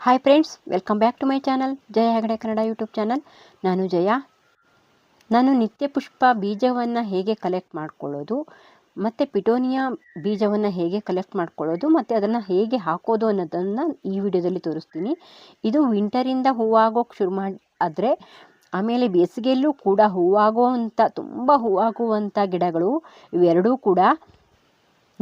Hi friends welcome back to my channel Jaya Hegde Kannada YouTube channel ನಾನು ಜಯ. ನಾನು ನಿತ್ಯ ಪುಷ್ಪ ಬೀಜವನ್ನು ಹೇಗೆ ಕಲೆಕ್ಟ್ ಮಾಡ್ಕೊಳ್ಳೋದು, ಮತ್ತು ಪಿಟೋನಿಯಾ ಬೀಜವನ್ನು ಹೇಗೆ ಕಲೆಕ್ಟ್ ಮಾಡ್ಕೊಳ್ಳೋದು, ಮತ್ತು ಅದನ್ನು ಹೇಗೆ ಹಾಕೋದು ಅನ್ನೋದನ್ನು ಈ ವಿಡಿಯೋದಲ್ಲಿ ತೋರಿಸ್ತೀನಿ. ಇದು ವಿಂಟರಿಂದ ಹೂವಾಗೋಕ್ಕೆ ಶುರು ಮಾಡಿ, ಆದರೆ ಆಮೇಲೆ ಬೇಸಿಗೆಯಲ್ಲೂ ಕೂಡ ಹೂವಾಗುವಂಥ ತುಂಬ ಹೂವಾಗುವಂಥ ಗಿಡಗಳು ಇವೆರಡೂ ಕೂಡ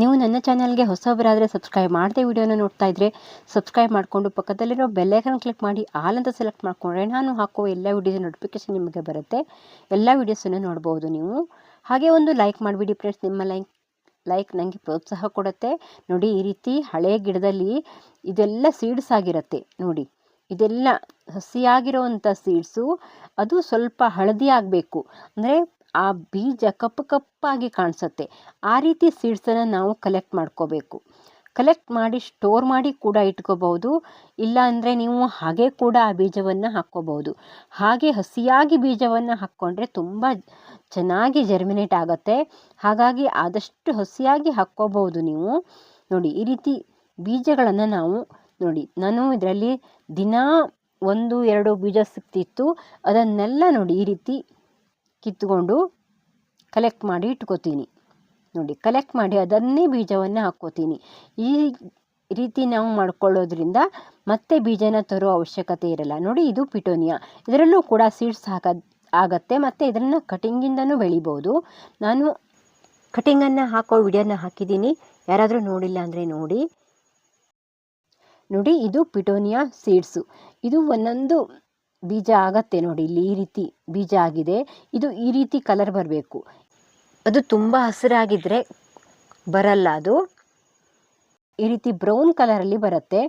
ನೀವು ನನ್ನ ಚಾನಲ್ಗೆ ಹೊಸಬರಾದರೆ ಸಬ್ಸ್ಕ್ರೈಬ್ ಮಾಡದೆ ವಿಡಿಯೋನ ನೋಡ್ತಾ ಇದ್ದರೆ ಸಬ್ಸ್ಕ್ರೈಬ್ ಮಾಡಿಕೊಂಡು ಪಕ್ಕದಲ್ಲಿರೋ ಬೆಲ್ಲೈಕನ್ ಕ್ಲಿಕ್ ಮಾಡಿ ಆಲ್ ಅಂತ ಸೆಲೆಕ್ಟ್ ಮಾಡಿಕೊಂಡ್ರೆ ನಾನು ಹಾಕೋ ಎಲ್ಲ ವಿಡಿಯೋ ನೋಟಿಫಿಕೇಶನ್ ನಿಮಗೆ ಬರುತ್ತೆ. ಎಲ್ಲ ವೀಡಿಯೋಸನ್ನು ನೋಡ್ಬೋದು ನೀವು. ಹಾಗೆ ಒಂದು ಲೈಕ್ ಮಾಡಿಬಿಡಿ ಫ್ರೆಂಡ್ಸ್. ನಿಮ್ಮ ಲೈಕ್ ಲೈಕ್ ನನಗೆ ಪ್ರೋತ್ಸಾಹ ಕೊಡುತ್ತೆ. ನೋಡಿ, ಈ ರೀತಿ ಹಳೆ ಗಿಡದಲ್ಲಿ ಇದೆಲ್ಲ ಸೀಡ್ಸ್ ಆಗಿರುತ್ತೆ. ನೋಡಿ, ಇದೆಲ್ಲ ಹಸಿಯಾಗಿರೋವಂಥ ಸೀಡ್ಸು ಅದು ಸ್ವಲ್ಪ ಹಳದಿ ಆಗಬೇಕು. ಅಂದರೆ ಆ ಬೀಜ ಕಪ್ಪು ಕಪ್ಪಾಗಿ ಕಾಣಿಸುತ್ತೆ. ಆ ರೀತಿ ಸೀಡ್ಸನ್ನು ನಾವು ಕಲೆಕ್ಟ್ ಮಾಡ್ಕೋಬೇಕು. ಕಲೆಕ್ಟ್ ಮಾಡಿ ಸ್ಟೋರ್ ಮಾಡಿ ಕೂಡ ಇಟ್ಕೋಬಹುದು. ಇಲ್ಲ ಅಂದರೆ ನೀವು ಹಾಗೆ ಕೂಡ ಆ ಬೀಜವನ್ನು ಹಾಕ್ಕೋಬಹುದು. ಹಾಗೆ ಹಸಿಯಾಗಿ ಬೀಜವನ್ನು ಹಾಕ್ಕೊಂಡ್ರೆ ತುಂಬ ಚೆನ್ನಾಗಿ ಜರ್ಮಿನೇಟ್ ಆಗುತ್ತೆ. ಹಾಗಾಗಿ ಆದಷ್ಟು ಹಸಿಯಾಗಿ ಹಾಕ್ಕೋಬಹುದು ನೀವು. ನೋಡಿ, ಈ ರೀತಿ ಬೀಜಗಳನ್ನು ನಾವು ನೋಡಿ, ನಾನು ಇದರಲ್ಲಿ ದಿನ ಒಂದು, ಎರಡು ಬೀಜ ಸಿಕ್ತಿತ್ತು ಅದನ್ನೆಲ್ಲ ನೋಡಿ ಈ ರೀತಿ ಕಿತ್ಕೊಂಡು ಕಲೆಕ್ಟ್ ಮಾಡಿ ಇಟ್ಕೋತೀನಿ. ನೋಡಿ ಕಲೆಕ್ಟ್ ಮಾಡಿ ಅದನ್ನೇ ಬೀಜವನ್ನು ಹಾಕ್ಕೋತೀನಿ. ಈ ರೀತಿ ನಾವು ಮಾಡ್ಕೊಳ್ಳೋದ್ರಿಂದ ಮತ್ತೆ ಬೀಜನ ತರೋ ಅವಶ್ಯಕತೆ ಇರಲ್ಲ. ನೋಡಿ, ಇದು ಪಿಟೋನಿಯಾ. ಇದರಲ್ಲೂ ಕೂಡ ಸೀಡ್ಸ್ ಹಾಕ, ಆಗತ್ತೆ. ಮತ್ತು ಇದನ್ನು ಕಟಿಂಗಿಂದನೂ ಬೆಳಿಬೋದು. ನಾನು ಕಟಿಂಗನ್ನು ಹಾಕೋ ವಿಡಿಯೋನ ಹಾಕಿದ್ದೀನಿ. ಯಾರಾದರೂ ನೋಡಿಲ್ಲ ಅಂದರೆ ನೋಡಿ. ನೋಡಿ, ಇದು ಪಿಟೋನಿಯಾ ಸೀಡ್ಸು ಇದು ಒಂದೊಂದು ಬೀಜ ಆಗತ್ತೆ ನೋಡಿ. ಇಲ್ಲಿ ಈ ರೀತಿ ಬೀಜ ಆಗಿದೆ. ಇದು ಈ ರೀತಿ ಕಲರ್ ಬರಬೇಕು. ಅದು ತುಂಬ ಹಸಿರಾಗಿದ್ದರೆ ಬರಲ್ಲ ಅದು. ಈ ರೀತಿ ಬ್ರೌನ್ ಕಲರಲ್ಲಿ ಬರುತ್ತೆ.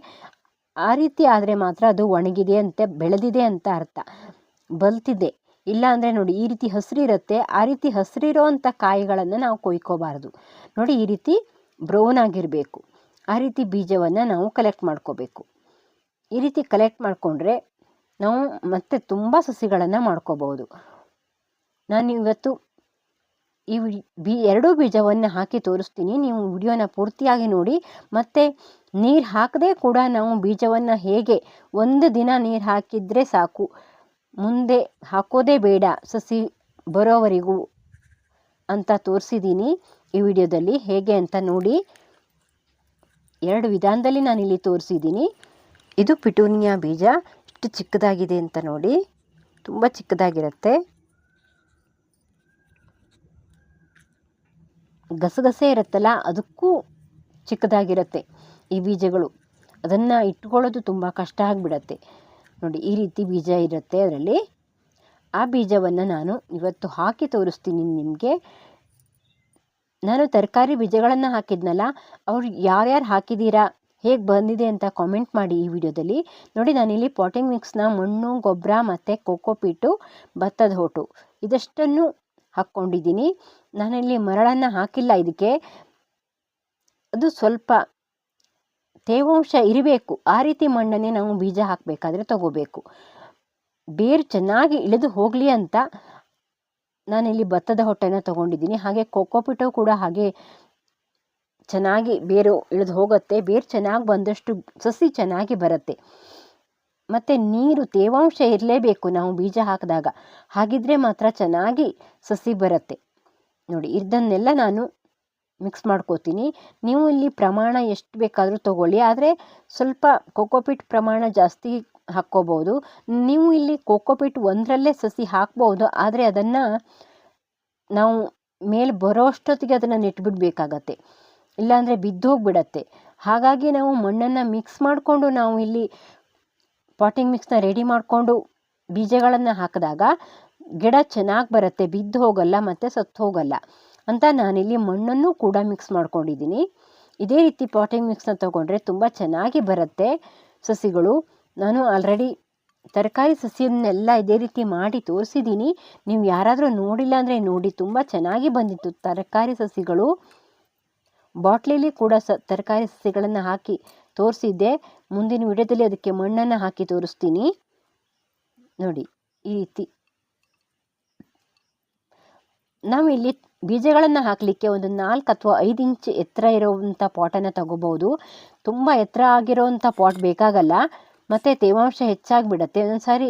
ಆ ರೀತಿ ಆದರೆ ಮಾತ್ರ ಅದು ಒಣಗಿದೆ ಅಂತ, ಬೆಳೆದಿದೆ ಅಂತ ಅರ್ಥ. ಬಲ್ತಿದೆ. ಇಲ್ಲ ಅಂದರೆ ನೋಡಿ, ಈ ರೀತಿ ಹಸಿರಿರುತ್ತೆ. ಆ ರೀತಿ ಹಸಿರಿರೋ ಅಂಥ ಕಾಯಿಗಳನ್ನು ನಾವು ಕೊಯ್ಕೋಬಾರ್ದು. ನೋಡಿ, ಈ ರೀತಿ ಬ್ರೌನ್ ಆಗಿರಬೇಕು. ಆ ರೀತಿ ಬೀಜವನ್ನು ನಾವು ಕಲೆಕ್ಟ್ ಮಾಡ್ಕೋಬೇಕು. ಈ ರೀತಿ ಕಲೆಕ್ಟ್ ಮಾಡಿಕೊಂಡ್ರೆ ನಾವು ಮತ್ತೆ ತುಂಬ ಸಸಿಗಳನ್ನು ಮಾಡ್ಕೋಬೋದು. ನಾನು ಇವತ್ತು ಈ ಬಿ ಎರಡೂ ಬೀಜವನ್ನು ಹಾಕಿ ತೋರಿಸ್ತೀನಿ. ನೀವು ವಿಡಿಯೋನ ಪೂರ್ತಿಯಾಗಿ ನೋಡಿ. ಮತ್ತು ನೀರು ಹಾಕದೆ ಕೂಡ ನಾವು ಬೀಜವನ್ನು ಹೇಗೆ ಒಂದು ದಿನ ನೀರು ಹಾಕಿದರೆ ಸಾಕು. ಮುಂದೆ ಹಾಕೋದೇ ಬೇಡ. ಸಸಿ ಬರೋವರೆಗೂ ಅಂತ ತೋರಿಸಿದ್ದೀನಿ ಈ ವಿಡಿಯೋದಲ್ಲಿ. ಹೇಗೆ ಅಂತ ನೋಡಿ. ಎರಡು ವಿಧಾನದಲ್ಲಿ ನಾನು ಇಲ್ಲಿ ತೋರಿಸಿದ್ದೀನಿ ಇದು ಪಿಟೂನಿಯಾ ಬೀಜ. ಇಷ್ಟು ಚಿಕ್ಕದಾಗಿದೆ ಅಂತ ನೋಡಿ. ತುಂಬ ಚಿಕ್ಕದಾಗಿರುತ್ತೆ. ಗಸಗಸೆ ಇರುತ್ತಲ್ಲ, ಅದಕ್ಕೂ ಚಿಕ್ಕದಾಗಿರುತ್ತೆ ಈ ಬೀಜಗಳು. ಅದನ್ನು ಇಟ್ಕೊಳ್ಳೋದು ತುಂಬ ಕಷ್ಟ ಆಗಿಬಿಡತ್ತೆ. ನೋಡಿ, ಈ ರೀತಿ ಬೀಜ ಇರುತ್ತೆ ಅದರಲ್ಲಿ. ಆ ಬೀಜವನ್ನು ನಾನು ಇವತ್ತು ಹಾಕಿ ತೋರಿಸ್ತೀನಿ ನಿಮಗೆ. ನಾನು ತರಕಾರಿ ಬೀಜಗಳನ್ನು ಹಾಕಿದ್ನಲ್ಲ, ಅವ್ರು ಯಾರ್ಯಾರು ಹಾಕಿದ್ದೀರಾ ಹೇಗೆ ಬಂದಿದೆ ಅಂತ ಕಾಮೆಂಟ್ ಮಾಡಿ ಈ ವಿಡಿಯೋದಲ್ಲಿ. ನೋಡಿ, ನಾನಿಲ್ಲಿ ಪಾಟಿಂಗ್ ಮಿಕ್ಸ್ನ ಮಣ್ಣು ಗೊಬ್ಬರ ಮತ್ತು ಕೋಕೋಪೀಟು ಭತ್ತದ ಹೋಟು ಇದಷ್ಟನ್ನು ಹಾಕ್ಕೊಂಡಿದ್ದೀನಿ. ನಾನಿಲ್ಲಿ ಮರಳನ್ನು ಹಾಕಿಲ್ಲ ಇದಕ್ಕೆ. ಅದು ಸ್ವಲ್ಪ ತೇವಾಂಶ ಇರಬೇಕು. ಆ ರೀತಿ ಮಣ್ಣನ್ನೇ ನಾವು ಬೀಜ ಹಾಕಬೇಕಾದ್ರೆ ತಗೋಬೇಕು. ಬೇರು ಚೆನ್ನಾಗಿ ಇಳಿದು ಹೋಗಲಿ ಅಂತ ನಾನಿಲ್ಲಿ ಭತ್ತದ ಹೊಟ್ಟೆನ ತಗೊಂಡಿದ್ದೀನಿ. ಹಾಗೆ ಕೋಕೋಪಿಟು ಕೂಡ ಹಾಗೆ ಚೆನ್ನಾಗಿ ಬೇರು ಇಳಿದು ಹೋಗುತ್ತೆ. ಬೇರು ಚೆನ್ನಾಗಿ ಬಂದಷ್ಟು ಸಸಿ ಚೆನ್ನಾಗಿ ಬರುತ್ತೆ. ಮತ್ತು ನೀರು ತೇವಾಂಶ ಇರಲೇಬೇಕು ನಾವು ಬೀಜ ಹಾಕಿದಾಗ. ಹಾಗಿದ್ರೆ ಮಾತ್ರ ಚೆನ್ನಾಗಿ ಸಸಿ ಬರುತ್ತೆ. ನೋಡಿ ಇದನ್ನೆಲ್ಲ ನಾನು ಮಿಕ್ಸ್ ಮಾಡ್ಕೋತೀನಿ. ನೀವು ಇಲ್ಲಿ ಪ್ರಮಾಣ ಎಷ್ಟು ಬೇಕಾದರೂ ತೊಗೊಳ್ಳಿ. ಆದರೆ ಸ್ವಲ್ಪ ಕೋಕೋಪಿಟ್ ಪ್ರಮಾಣ ಜಾಸ್ತಿ ಹಾಕ್ಕೋಬೋದು. ನೀವು ಇಲ್ಲಿ ಕೋಕೋಪಿಟ್ ಒಂದರಲ್ಲೇ ಸಸಿ ಹಾಕ್ಬೋದು. ಆದರೆ ಅದನ್ನು ನಾವು ಮೇಲೆ ಬರೋ ಅಷ್ಟೊತ್ತಿಗೆ ಅದನ್ನು ನೆಟ್ಬಿಡ್ಬೇಕಾಗತ್ತೆ. ಇಲ್ಲಾಂದರೆ ಬಿದ್ದೋಗ್ಬಿಡತ್ತೆ. ಹಾಗಾಗಿ ನಾವು ಮಣ್ಣನ್ನು ಮಿಕ್ಸ್ ಮಾಡಿಕೊಂಡು ನಾವು ಇಲ್ಲಿ ಪಾಟಿಂಗ್ ಮಿಕ್ಸ್ನ ರೆಡಿ ಮಾಡಿಕೊಂಡು ಬೀಜಗಳನ್ನು ಹಾಕಿದಾಗ ಗಿಡ ಚೆನ್ನಾಗಿ ಬರುತ್ತೆ, ಬಿದ್ದು ಹೋಗಲ್ಲ ಮತ್ತು ಸತ್ತು ಹೋಗಲ್ಲ ಅಂತ ನಾನಿಲ್ಲಿ ಮಣ್ಣನ್ನು ಕೂಡ ಮಿಕ್ಸ್ ಮಾಡ್ಕೊಂಡಿದ್ದೀನಿ. ಇದೇ ರೀತಿ ಪಾಟಿಂಗ್ ಮಿಕ್ಸ್ನ ತೊಗೊಂಡ್ರೆ ತುಂಬ ಚೆನ್ನಾಗಿ ಬರುತ್ತೆ ಸಸಿಗಳು. ನಾನು ಆಲ್ರೆಡಿ ತರಕಾರಿ ಸಸಿಯನ್ನೆಲ್ಲ ಇದೇ ರೀತಿ ಮಾಡಿ ತೋರಿಸಿದ್ದೀನಿ. ನೀವು ಯಾರಾದರೂ ನೋಡಿಲ್ಲ ಅಂದರೆ ನೋಡಿ, ತುಂಬ ಚೆನ್ನಾಗಿ ಬಂದಿತ್ತು ತರಕಾರಿ ಸಸಿಗಳು. ಬಾಟ್ಲಿಲಿ ಕೂಡ ಸ, ತರಕಾರಿ ಸಸಿಗಳನ್ನು ಹಾಕಿ ತೋರಿಸಿದ್ದೆ. ಮುಂದಿನ ವಿಡಿಯೋದಲ್ಲಿ ಅದಕ್ಕೆ ಮಣ್ಣನ್ನು ಹಾಕಿ ತೋರಿಸ್ತೀನಿ. ನೋಡಿ, ಈ ರೀತಿ. ನಾವಿಲ್ಲಿ ಬೀಜಗಳನ್ನು ಹಾಕಲಿಕ್ಕೆ ಒಂದು ನಾಲ್ಕು ಅಥವಾ ಐದು ಇಂಚ್ ಎತ್ತರ ಇರೋವಂಥ ಪಾಟನ್ನು ತಗೋಬೋದು. ತುಂಬ ಎತ್ತರ ಆಗಿರೋವಂಥ ಪಾಟ್ ಬೇಕಾಗಲ್ಲ. ಮತ್ತು ತೇವಾಂಶ ಹೆಚ್ಚಾಗಿಬಿಡತ್ತೆ. ಒಂದೊಂದು ಸಾರಿ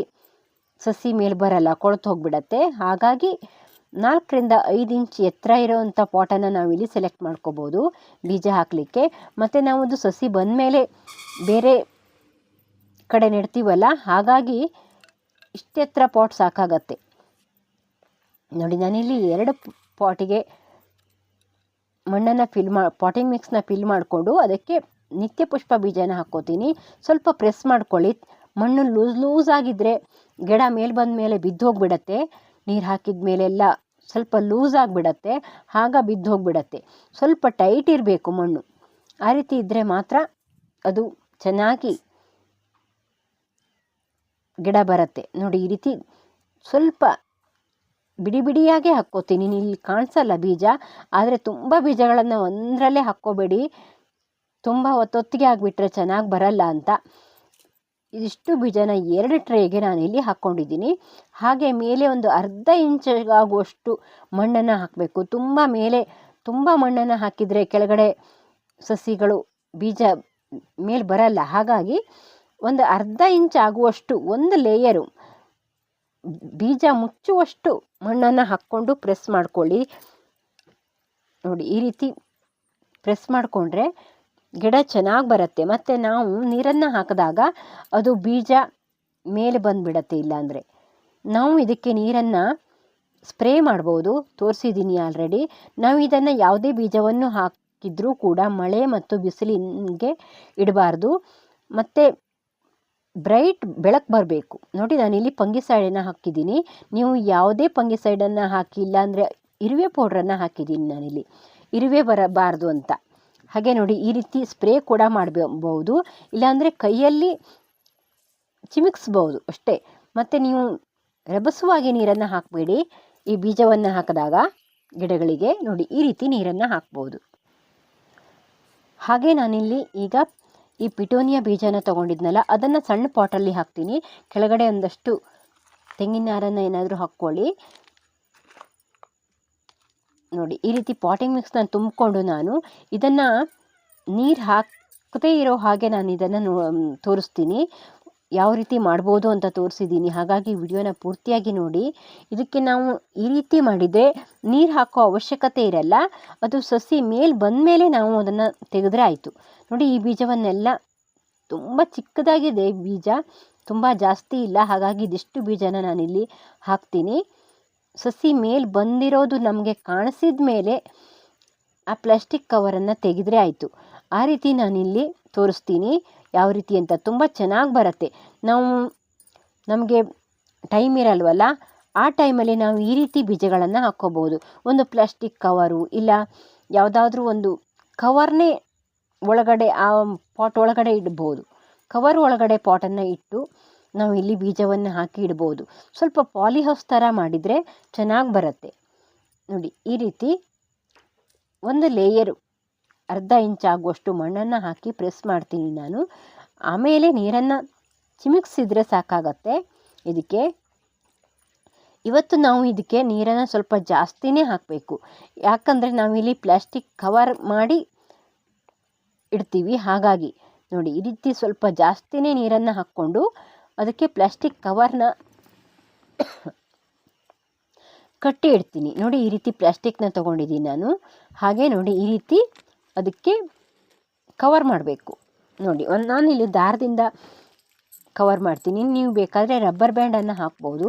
ಸಸಿ ಮೇಲೆ ಬರಲ್ಲ, ಕೊಳ್ತು ಹೋಗಿಬಿಡತ್ತೆ. ಹಾಗಾಗಿ ನಾಲ್ಕರಿಂದ ಐದು ಇಂಚ್ ಎತ್ತರ ಇರೋವಂಥ ಪಾಟನ್ನು ನಾವಿಲ್ಲಿ ಸೆಲೆಕ್ಟ್ ಮಾಡ್ಕೋಬೋದು ಬೀಜ ಹಾಕಲಿಕ್ಕೆ. ಮತ್ತು ನಾವೊಂದು ಸಸಿ ಬಂದಮೇಲೆ ಬೇರೆ ಕಡೆ ನೆಡ್ತೀವಲ್ಲ, ಹಾಗಾಗಿ ಇಷ್ಟೆತ್ತರ ಪಾಟ್ ಸಾಕಾಗತ್ತೆ. ನೋಡಿ, ನಾನಿಲ್ಲಿ ಎರಡು ಪಾಟಿಗೆ ಮಣ್ಣನ್ನು ಫಿಲ್ ಮಾ ಪಾಟಿಂಗ್ ಮಿಕ್ಸ್ನ ಫಿಲ್ ಮಾಡಿಕೊಂಡು ಅದಕ್ಕೆ ನಿತ್ಯ ಪುಷ್ಪ ಬೀಜನ ಹಾಕ್ಕೋತೀನಿ. ಸ್ವಲ್ಪ ಪ್ರೆಸ್ ಮಾಡ್ಕೊಳ್ಳಿ. ಮಣ್ಣು ಲೂಸ್ ಲೂಸ್ ಆಗಿದ್ದರೆ ಗಿಡ ಮೇಲೆ ಬಂದ ಮೇಲೆ ಬಿದ್ದು ಹೋಗಿಬಿಡತ್ತೆ. ನೀರು ಹಾಕಿದ ಮೇಲೆಲ್ಲ ಸ್ವಲ್ಪ ಲೂಸ್ ಆಗಿಬಿಡತ್ತೆ. ಆಗ ಬಿದ್ದು ಹೋಗಿಬಿಡತ್ತೆ. ಸ್ವಲ್ಪ ಟೈಟ್ ಇರಬೇಕು ಮಣ್ಣು. ಆ ರೀತಿ ಇದ್ದರೆ ಮಾತ್ರ ಅದು ಚೆನ್ನಾಗಿ ಗಿಡ ಬರುತ್ತೆ. ನೋಡಿ, ಈ ರೀತಿ ಸ್ವಲ್ಪ ಬಿಡಿ ಬಿಡಿಯಾಗೆ ಹಾಕ್ಕೋತೀನಿ. ಇಲ್ಲಿ ಕಾಣಿಸಲ್ಲ ಬೀಜ? ಆದರೆ ತುಂಬ ಬೀಜಗಳನ್ನು ಒಂದರಲ್ಲೇ ಹಾಕ್ಕೋಬೇಡಿ. ತುಂಬ ಒತ್ತೊತ್ತಿಗೆ ಆಗಿಬಿಟ್ರೆ ಚೆನ್ನಾಗಿ ಬರಲ್ಲ ಅಂತ. ಇದಿಷ್ಟು ಬೀಜನ ಎರಡು ಟ್ರೇಗೆ ನಾನು ಇಲ್ಲಿ ಹಾಕ್ಕೊಂಡಿದ್ದೀನಿ. ಹಾಗೆ ಮೇಲೆ ಒಂದು ಅರ್ಧ ಇಂಚಾಗುವಷ್ಟು ಮಣ್ಣನ್ನು ಹಾಕಬೇಕು. ತುಂಬ ಮೇಲೆ, ತುಂಬ ಮಣ್ಣನ್ನು ಹಾಕಿದರೆ ಕೆಳಗಡೆ ಸಸಿಗಳು ಬೀಜ ಮೇಲೆ ಬರಲ್ಲ. ಹಾಗಾಗಿ ಒಂದು ಅರ್ಧ ಇಂಚ್ ಆಗುವಷ್ಟು ಒಂದು ಲೇಯರು ಬೀಜ ಮುಚ್ಚುವಷ್ಟು ಮಣ್ಣನ್ನು ಹಾಕ್ಕೊಂಡು ಪ್ರೆಸ್ ಮಾಡ್ಕೊಳ್ಳಿ. ನೋಡಿ, ಈ ರೀತಿ ಪ್ರೆಸ್ ಮಾಡಿಕೊಂಡ್ರೆ ಗಿಡ ಚೆನ್ನಾಗಿ ಬರುತ್ತೆ. ಮತ್ತು ನಾವು ನೀರನ್ನು ಹಾಕಿದಾಗ ಅದು ಬೀಜ ಮೇಲೆ ಬಂದುಬಿಡತ್ತೆ ಇಲ್ಲಾಂದರೆ. ನಾವು ಇದಕ್ಕೆ ನೀರನ್ನು ಸ್ಪ್ರೇ ಮಾಡ್ಬೋದು. ತೋರಿಸಿದ್ದೀನಿ ಆಲ್ರೆಡಿ ನಾವು ಇದನ್ನು ಯಾವುದೇ ಬೀಜವನ್ನು ಹಾಕಿದ್ರೂ ಕೂಡ ಮಳೆ ಮತ್ತು ಬಿಸಿಲಿಗೆ ಇಡಬಾರ್ದು. ಮತ್ತು ಬ್ರೈಟ್ ಬೆಳಕು ಬರಬೇಕು. ನೋಡಿ ನಾನಿಲ್ಲಿ ಪಂಗಿಸೈಡನ್ನು ಹಾಕಿದ್ದೀನಿ. ನೀವು ಯಾವುದೇ ಪಂಗಿಸೈಡನ್ನು ಹಾಕಿ, ಇಲ್ಲಾಂದರೆ ಇರುವೆ ಪೌಡ್ರನ್ನು ಹಾಕಿದ್ದೀನಿ ನಾನಿಲ್ಲಿ ಇರುವೆ ಬರಬಾರ್ದು ಅಂತ. ಹಾಗೆ ನೋಡಿ, ಈ ರೀತಿ ಸ್ಪ್ರೇ ಕೂಡ ಮಾಡಬಹುದು ಇಲ್ಲಾಂದರೆ ಕೈಯಲ್ಲಿ ಚಿಮಿಕ್ಸ್ಬೋದು ಅಷ್ಟೇ. ಮತ್ತು ನೀವು ರಭಸವಾಗಿ ನೀರನ್ನು ಹಾಕಬೇಡಿ. ಈ ಬೀಜವನ್ನು ಹಾಕಿದಾಗ ಗಿಡಗಳಿಗೆ ನೋಡಿ, ಈ ರೀತಿ ನೀರನ್ನು ಹಾಕ್ಬೋದು. ಹಾಗೆ ನಾನಿಲ್ಲಿ ಈಗ ಈ ಪಿಟೋನಿಯಾ ಬೀಜನ ತೊಗೊಂಡಿದ್ನಲ್ಲ, ಅದನ್ನು ಸಣ್ಣ ಪಾಟಲ್ಲಿ ಹಾಕ್ತೀನಿ. ಕೆಳಗಡೆ ಒಂದಷ್ಟು ತೆಂಗಿನ ನಾರನ್ನು ಏನಾದರೂ ಹಾಕ್ಕೊಳ್ಳಿ. ನೋಡಿ, ಈ ರೀತಿ ಪಾಟಿಂಗ್ ಮಿಕ್ಸ್ನ ತುಂಬಿಕೊಂಡು ನಾನು ಇದನ್ನು ನೀರು ಹಾಕದೇ ಇರೋ ಹಾಗೆ ನಾನು ಇದನ್ನು ತೋರಿಸ್ತೀನಿ. ಯಾವ ರೀತಿ ಮಾಡ್ಬೋದು ಅಂತ ತೋರಿಸಿದ್ದೀನಿ. ಹಾಗಾಗಿ ವಿಡಿಯೋನ ಪೂರ್ತಿಯಾಗಿ ನೋಡಿ. ಇದಕ್ಕೆ ನಾವು ಈ ರೀತಿ ಮಾಡಿದರೆ ನೀರು ಹಾಕೋ ಅವಶ್ಯಕತೆ ಇರಲ್ಲ. ಅದು ಸಸಿ ಮೇಲೆ ಬಂದ ಮೇಲೆ ನಾವು ಅದನ್ನು ತೆಗೆದ್ರೆ ಆಯಿತು. ನೋಡಿ ಈ ಬೀಜವನ್ನೆಲ್ಲ ತುಂಬ ಚಿಕ್ಕದಾಗಿದೆ ಬೀಜ. ತುಂಬ ಜಾಸ್ತಿ ಇಲ್ಲ. ಹಾಗಾಗಿ ಇದಿಷ್ಟು ಬೀಜನ ನಾನಿಲ್ಲಿ ಹಾಕ್ತೀನಿ. ಸಸಿ ಮೇಲೆ ಬಂದಿರೋದು ನಮಗೆ ಕಾಣಿಸಿದ ಮೇಲೆ ಆ ಪ್ಲಾಸ್ಟಿಕ್ ಕವರನ್ನು ತೆಗೆದ್ರೆ ಆಯಿತು. ಆ ರೀತಿ ನಾನಿಲ್ಲಿ ತೋರಿಸ್ತೀನಿ. ಯಾವ ರೀತಿ ಅಂತ ತುಂಬ ಚೆನ್ನಾಗಿ ಬರುತ್ತೆ. ನಾವು ನಮಗೆ ಟೈಮ್ ಇರಲ್ವಲ್ಲ? ಆ ಟೈಮಲ್ಲಿ ನಾವು ಈ ರೀತಿ ಬೀಜಗಳನ್ನು ಹಾಕ್ಕೋಬೋದು. ಒಂದು ಪ್ಲಾಸ್ಟಿಕ್ ಕವರು ಇಲ್ಲ ಯಾವುದಾದ್ರೂ ಒಂದು ಕವರ್ನೇ ಒಳಗಡೆ, ಆ ಪಾಟ್ ಒಳಗಡೆ ಇಡ್ಬೋದು. ಕವರ್ ಒಳಗಡೆ ಪಾಟನ್ನು ಇಟ್ಟು ನಾವು ಇಲ್ಲಿ ಬೀಜವನ್ನು ಹಾಕಿ ಇಡ್ಬೋದು. ಸ್ವಲ್ಪ ಪಾಲಿಹೌಸ್ ಥರ ಮಾಡಿದರೆ ಚೆನ್ನಾಗಿ ಬರುತ್ತೆ. ನೋಡಿ, ಈ ರೀತಿ ಒಂದು ಲೇಯರು ಅರ್ಧ ಇಂಚ್ ಆಗುವಷ್ಟು ಮಣ್ಣನ್ನು ಹಾಕಿ ಪ್ರೆಸ್ ಮಾಡ್ತೀನಿ ನಾನು. ಆಮೇಲೆ ನೀರನ್ನು ಚಿಮಿಕ್ಸಿದ್ರೆ ಸಾಕಾಗತ್ತೆ. ಇದಕ್ಕೆ ಇವತ್ತು ನಾವು ಇದಕ್ಕೆ ನೀರನ್ನು ಸ್ವಲ್ಪ ಜಾಸ್ತಿನೇ ಹಾಕಬೇಕು. ಯಾಕಂದರೆ ನಾವಿಲ್ಲಿ ಪ್ಲಾಸ್ಟಿಕ್ ಕವರ್ ಮಾಡಿ ಇಡ್ತೀವಿ. ಹಾಗಾಗಿ ನೋಡಿ, ಈ ರೀತಿ ಸ್ವಲ್ಪ ಜಾಸ್ತಿನೇ ನೀರನ್ನು ಹಾಕ್ಕೊಂಡು ಅದಕ್ಕೆ ಪ್ಲಾಸ್ಟಿಕ್ ಕವರ್ನ ಕಟ್ಟಿ ಇಡ್ತೀನಿ. ನೋಡಿ, ಈ ರೀತಿ ಪ್ಲಾಸ್ಟಿಕ್ನ ತೊಗೊಂಡಿದ್ದೀನಿ ನಾನು. ಹಾಗೆ ನೋಡಿ, ಈ ರೀತಿ ಅದಕ್ಕೆ ಕವರ್ ಮಾಡಬೇಕು. ನೋಡಿ, ಒಂದು ನಾನಿಲ್ಲಿ ದಾರದಿಂದ ಕವರ್ ಮಾಡ್ತೀನಿ. ನೀವು ಬೇಕಾದರೆ ರಬ್ಬರ್ ಬ್ಯಾಂಡನ್ನು ಹಾಕ್ಬೋದು.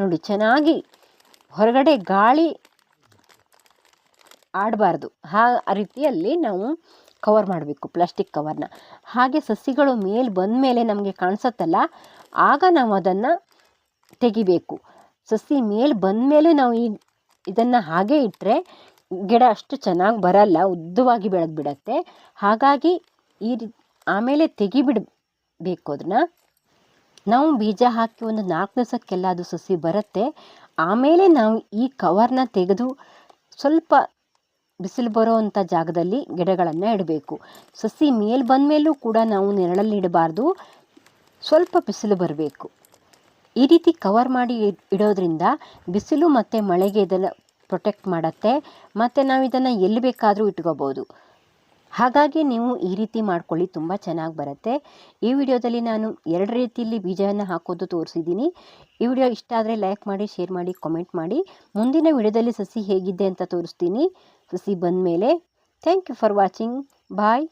ನೋಡಿ, ಚೆನ್ನಾಗಿ ಹೊರಗಡೆ ಗಾಳಿ ಆಡಬಾರ್ದು. ಆ ರೀತಿಯಲ್ಲಿ ನಾವು ಕವರ್ ಮಾಡಬೇಕು ಪ್ಲಾಸ್ಟಿಕ್ ಕವರ್ನ ಹಾಗೆ ಸಸಿಗಳು ಮೇಲೆ ಬಂದ ಮೇಲೆ ನಮಗೆ ಕಾಣಿಸುತ್ತಲ್ಲ, ಆಗ ನಾವು ಅದನ್ನು ತೆಗಿಬೇಕು. ಸಸಿ ಮೇಲೆ ಬಂದ ಮೇಲೆ ನಾವು ಈ ಇದನ್ನು ಹಾಗೆ ಇಟ್ಟರೆ ಗಿಡ ಅಷ್ಟು ಚೆನ್ನಾಗಿ ಬರಲ್ಲ, ಉದ್ದವಾಗಿ ಬೆಳೆದು ಬಿಡತ್ತೆ ಹಾಗಾಗಿ ಈ ರೀ, ಆಮೇಲೆ ತೆಗಿಬಿಡಬೇಕು ಅದನ್ನ ನಾವು ಬೀಜ ಹಾಕಿ ಒಂದು ನಾಲ್ಕು ದಿವಸಕ್ಕೆಲ್ಲ ಅದು ಸಸಿ ಬರುತ್ತೆ. ಆಮೇಲೆ ನಾವು ಈ ಕವರ್ನ ತೆಗೆದು ಸ್ವಲ್ಪ ಬಿಸಿಲು ಬರೋ ಜಾಗದಲ್ಲಿ ಗಿಡಗಳನ್ನು ಇಡಬೇಕು. ಸಸಿ ಮೇಲೆ ಬಂದ ಮೇಲೂ ಕೂಡ ನಾವು ನೆರಳಲ್ಲಿ ಇಡಬಾರ್ದು. ಸ್ವಲ್ಪ ಬಿಸಿಲು ಬರಬೇಕು. ಈ ರೀತಿ ಕವರ್ ಮಾಡಿ ಇಡೋದ್ರಿಂದ ಬಿಸಿಲು ಮತ್ತು ಮಳೆಗೆ ಪ್ರೊಟೆಕ್ಟ್ ಮಾಡುತ್ತೆ, ಮತ್ತು ನಾವು ಇದನ್ನು ಎಲ್ಲಿ ಬೇಕಾದರೂ ಇಟ್ಕೋಬೋದು. ಹಾಗಾಗಿ ನೀವು ಈ ರೀತಿ ಮಾಡ್ಕೊಳ್ಳಿ, ತುಂಬ ಚೆನ್ನಾಗಿ ಬರುತ್ತೆ. ಈ ವಿಡಿಯೋದಲ್ಲಿ ನಾನು ಎರಡು ರೀತಿಯಲ್ಲಿ ಬೀಜವನ್ನು ಹಾಕೋದು ತೋರಿಸಿದ್ದೀನಿ ಈ ವಿಡಿಯೋ ಇಷ್ಟ ಆದರೆ ಲೈಕ್ ಮಾಡಿ ಶೇರ್ ಮಾಡಿ ಕಾಮೆಂಟ್ ಮಾಡಿ. ಮುಂದಿನ ವಿಡಿಯೋದಲ್ಲಿ ಸಸಿ ಹೇಗಿದೆ ಅಂತ ತೋರಿಸ್ತೀನಿ. ಸಸಿ ಬಂದ ಮೇಲೆ thank you for watching bye